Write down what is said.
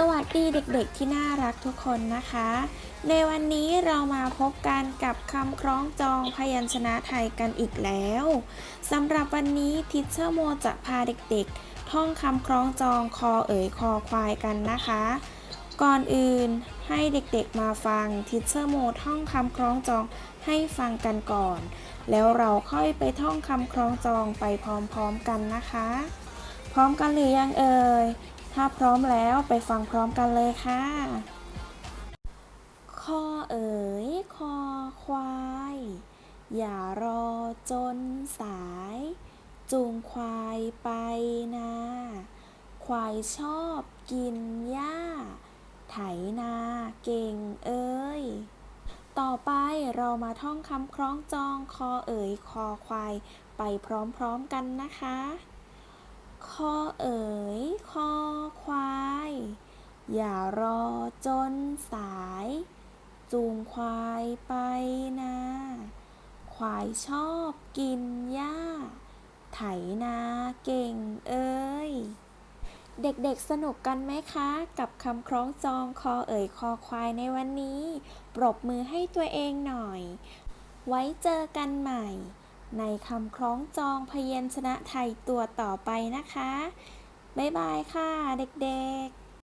สวัสดีเด็กๆที่น่ารักทุกคนนะคะ ในวันนี้เรามาพบกันกับคำคล้องจองพยัญชนะไทยกันอีกแล้วสำหรับวันนี้ทิชเชอร์โมจะพาเด็กๆ ท่องคำคล้องจองคอเอ๋ยคอควายกันนะคะ ก่อนอื่นให้เด็กๆมาฟังทิชเชอร์โมท่องคำคล้องจองให้ฟังกันก่อน แล้วเราค่อยไปท่องคำคล้องจองไปพร้อมๆกันนะคะ พร้อมกันหรือยังเอ่ย ถ้าพร้อมแล้วไปฟังพร้อมกันเลยค่ะคอเอ๋ยคอควาย อย่ารอจนสาย จูงควายไปนา ควายชอบกินหญ้า ไถนาเก่งเอ้ย ต่อไปเรามาท่องคำคล้องจองคอเอ๋ยคอควาย ไปพร้อมๆกันนะคะ คอเอ๋ยคอควาย อย่ารอจนสาย จูงควายไปนา ควายชอบกินหญ้า ไถนาเก่งเอ้ยเด็กๆ สนุกกันไหมคะ กับคำคล้องจองคอเอ๋ยคอควายในวันนี้ ปรบมือให้ตัวเองหน่อย ไว้เจอกันใหม่ ในคำคล้องจองพยัญชนะไทยตัวต่อไปนะคะ บ๊ายบายค่ะเด็กๆ